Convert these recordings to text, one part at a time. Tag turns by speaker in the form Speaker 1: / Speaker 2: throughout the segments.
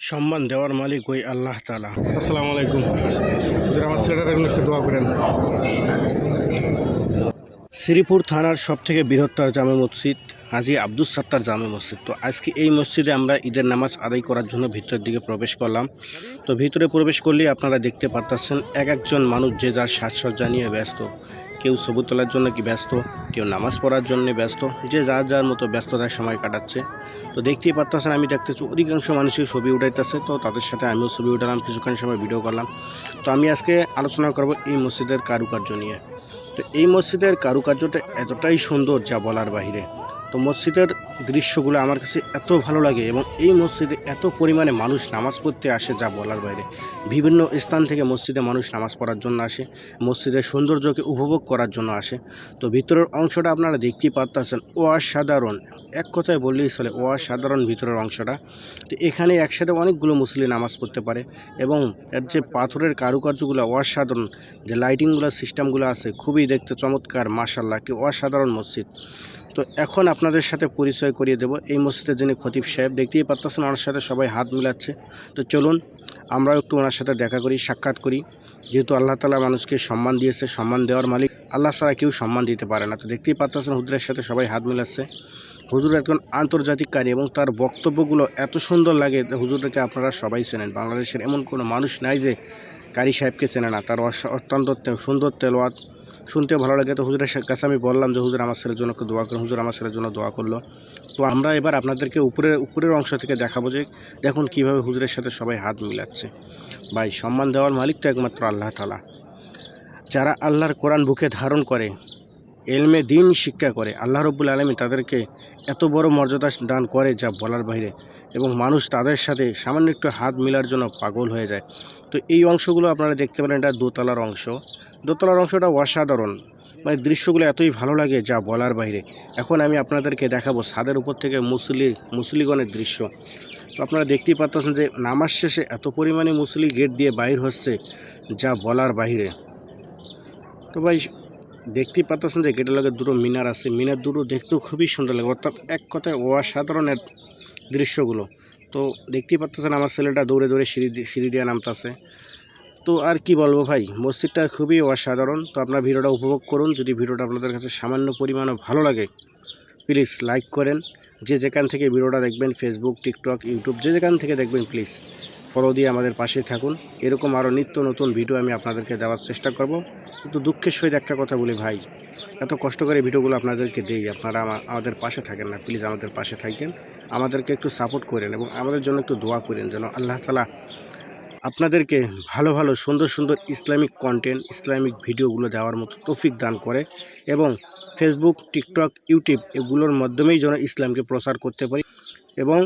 Speaker 1: সম্মান দেওয়ার মালিক ওই আল্লাহ তালা আসসালামু আলাইকুম। আমার ছেলেটার জন্য একটু দোয়া করেন। শ্রীপুর থানার সব থেকে বৃহত্তর জামে মসজিদ হাজি আব্দুস সাত্তার জামে মসজিদ। তো আজকে এই মসজিদে আমরা ঈদের নামাজ আদায় করার জন্য ভিতরের দিকে প্রবেশ করলাম। তো ভিতরে প্রবেশ করলেই আপনারা দেখতে পাচ্ছেন এক একজন মানুষ যে যার সাজসজ্জা নিয়ে ব্যস্ত। কেউ ছবি তোলার জন্য কি ব্যস্ত, কেউ নামাজ পড়ার জন্য ব্যস্ত, যে যার যার মতো ব্যস্ততার সময় কাটাচ্ছে। তো দেখতেই পারতেছেন, আমি দেখতেছি অধিকাংশ মানুষই ছবি উঠাইতেছে, তো তাদের সাথে আমিও ছবি উঠালাম, কিছুক্ষণ সময় ভিডিও করলাম। তো আমি আজকে আলোচনা করব এই মসজিদের কারুকার্য নিয়ে। তো এই মসজিদের কারুকার্যটা এতটাই সুন্দর যা বলার বাহিরে। তো মসজিদের দৃশ্যগুলো আমার কাছে এত ভালো লাগে এবং এই মসজিদে এত পরিমাণে মানুষ নামাজ পড়তে আসে যা বলার বাইরে। বিভিন্ন স্থান থেকে মসজিদে মানুষ নামাজ পড়ার জন্য আসে, মসজিদের সৌন্দর্যকে উপভোগ করার জন্য আসে। তো ভিতরের অংশটা আপনারা দেখতেই পাচ্ছেন অসাধারণ। এক কথায় বললেই চলে, অসাধারণ ভিতরের অংশটা। তো এখানে একসাথে অনেকগুলো মুসলিম নামাজ পড়তে পারে এবং এর যে পাথরের কারুকার্যগুলো অসাধারণ, যে লাইটিংগুলো সিস্টেমগুলো আছে, খুবই দেখতে চমৎকার মার্শাল্লাহ একটি অসাধারণ মসজিদ। তো এখন আপনাদের সাথে পরিচয় করিয়ে দেব। এই মসজিদের যিনি খতিব সাহেব, দেখতেই পারতেছেন ওনার সাথে সবাই হাত মিলাচ্ছে। তো চলুন, আমরাও একটু ওনার সাথে দেখা করি, সাক্ষাৎ করি। যেহেতু আল্লাহ তালা মানুষকে সম্মান দিয়েছে, সম্মান দেওয়ার মালিক। আল্লাহ ছাড়া কেউ সম্মান দিতে পারে না। তো দেখতেই পারতেছেন হুজুরের সাথে সবাই হাত মিলাচ্ছে। হুজুর একজন আন্তর্জাতিক কারি এবং তার বক্তব্যগুলো এত সুন্দর লাগে হুজুরকে আপনারা সবাই চেনেন। বাংলাদেশের এমন কোনো মানুষ নাই যে কারি সাহেবকে চেনে না। তার অত্যন্ত সুন্দর তেলোয়াত। শুনতে ভালো লাগে। তো হুজুরের কাছে আমি বললাম যে, হুজুর, আমার ছেলের জন্য একটু দোয়া করুন। হুজুর, আমার ছেলের জন্য দোয়া করল। তো আমরা এবার আপনাদেরকে উপরের উপরের অংশ থেকে দেখাবো যে, দেখুন কীভাবে হুজুরের সাথে সবাই হাত মিলাচ্ছে। ভাই, সম্মান দেওয়ার মালিক তো একমাত্র আল্লাহ তালা যারা আল্লাহর কোরআন বুকে ধারণ করে এলমে দিন শিক্ষা করে, আল্লাহ রব্বুল আলমী তাদেরকে এত বড় মর্যাদা দান করে যা বলার বাইরে এবং মানুষ তাদের সাথে সামান্য একটু হাত মিলার জন্য পাগল হয়ে যায়। তো এই অংশগুলো আপনারা দেখতে পারেন, এটা দোতলার অংশ। দোতলার অংশটা অসাধারণ মানে দৃশ্যগুলো এতই ভালো লাগে যা বলার বাইরে। এখন আমি আপনাদেরকে দেখাবো ছাদের উপর থেকে মুসলি মুসলিগণের দৃশ্য। তো আপনারা দেখতেই পাচ্ছেন যে নামাজ শেষে এত পরিমাণে মুসলি গেট দিয়ে বাইর হচ্ছে যা বলার বাইরে। তো ভাই দেখতেই পাচ্ছেন যে গেটের লগে দুটো মিনার আছে। মিনার দুটো দেখতেও খুবই সুন্দর লাগে। অর্থাৎ এক কথায় অসাধারণের দৃশ্যগুলো। তো দেখতেই পাচ্ছেন আমার ছেলেটা দৌড়ে দৌড়ে সিঁড়ি সিঁড়ি দিয়ে নামতেছে। তো আর কি বলব ভাই, মসজিদটা খুবই অসাধারণ। তো আপনার ভিডিওটা উপভোগ করুন। যদি ভিডিওটা আপনাদের কাছে সামান্য পরিমাণও ভালো লাগে, প্লিজ লাইক করেন। যে যেখান থেকে ভিডিওটা দেখবেন ফেসবুক টিকটক ইউটিউব যে যেখান থেকে দেখবেন, প্লিজ। ফলো দিয়ে আমাদের পাশে থাকুন। এরকম আরও নিত্য নতুন ভিডিও আমি আপনাদেরকে দেওয়ার চেষ্টা করব। কিন্তু দুঃখের সহিত একটা কথা বলি ভাই, এত কষ্ট করে ভিডিওগুলো আপনাদেরকে দিই, আপনারা আমাদের পাশে থাকেন না প্লিজ আমাদের পাশে থাকেন। আমাদেরকে একটু সাপোর্ট করেন এবং আমাদের জন্য একটু দোয়া করেন যেন আল্লাহ তালা আপনাদেরকে ভালো ভালো, সুন্দর সুন্দর ইসলামিক কন্টেন্ট ইসলামিক ভিডিওগুলো দেওয়ার মতো তৌফিক দান করে এবং ফেসবুক টিকটক ইউটিউব এগুলোর মাধ্যমেই যেন ইসলামকে প্রচার করতে পারি এবং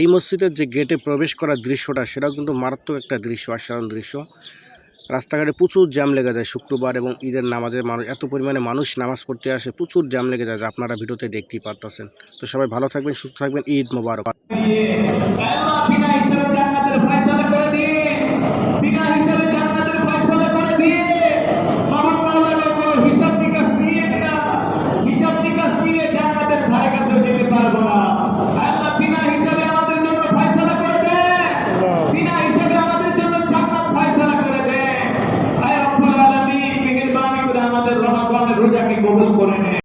Speaker 1: এই মসজিদের যে গেটে প্রবেশ করার দৃশ্যটা, সেটাও কিন্তু মারাত্মক একটা দৃশ্য, অসাধারণ দৃশ্য। রাস্তাঘাটে প্রচুর জ্যাম লেগে যায় শুক্রবার এবং ঈদের নামাজের মানুষ, এত পরিমাণে মানুষ নামাজ পড়তে আসে, প্রচুর জ্যাম লেগে যায়, যা আপনারা ভিডিওতে দেখতেই পারতেছেন। তো সবাই ভালো থাকবেন, সুস্থ থাকবেন, ঈদ মোবারক।